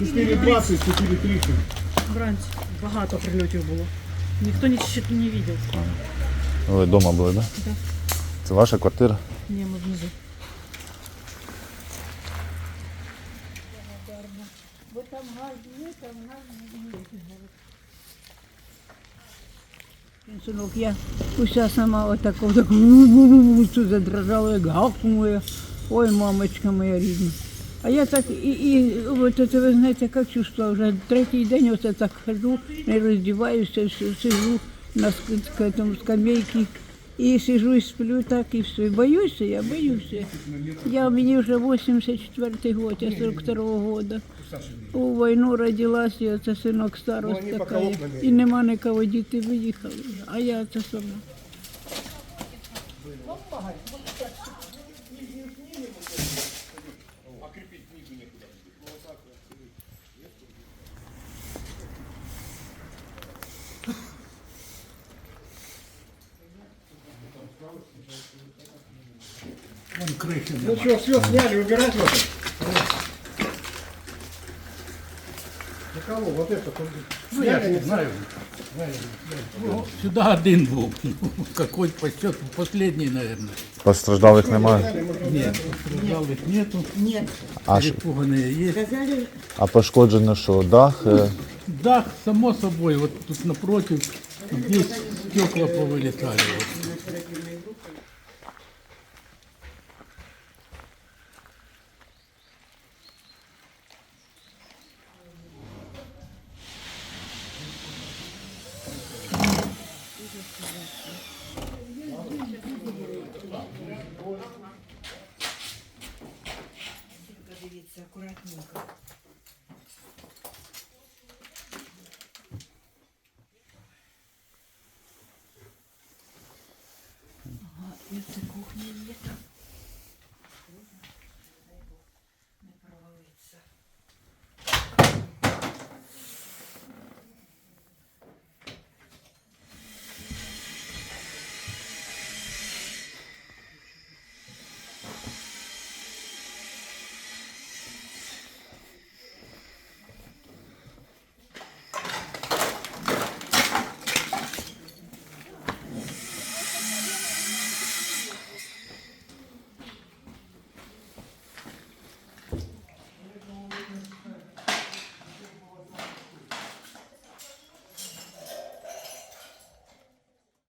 4.20, 4.30. Вранці багато прильотів було. Ніхто нічого не бачив. Ви вдома були, так? Да. Це ваша квартира? Ні, ми внизу. Синок, я уся сама отако так вулицю задрожала, як гавкнула. Ой, мамочка моя рідна. А я так і, і от це, ви знаєте, як чувство, вже третій день оце так хожу, не роздіваюся, сижу на тому скамейці і сижу і сплю так і все. Боюся я, боюся. Я, мені вже 84-й год, я 42-го года. У війну родилась, я це синок старость Ну, така. І нема нікого, діти виїхали. А я це сама. Ну что, все сняли, убирать вот? Ну кого? Вот это тут Ну, я не знаю. Ну, Сюда один был. Какой по счету последний, наверное. Постраждалих немає. Нет, пострадалых нету. А, ш- Перепуганные есть. а пошкоджено що? Дах? е, Дах, само собой, вот тут напротив, здесь стекла повылетали. Вот. Тільки дивіться, акуратненько. Ага, і це кухня є.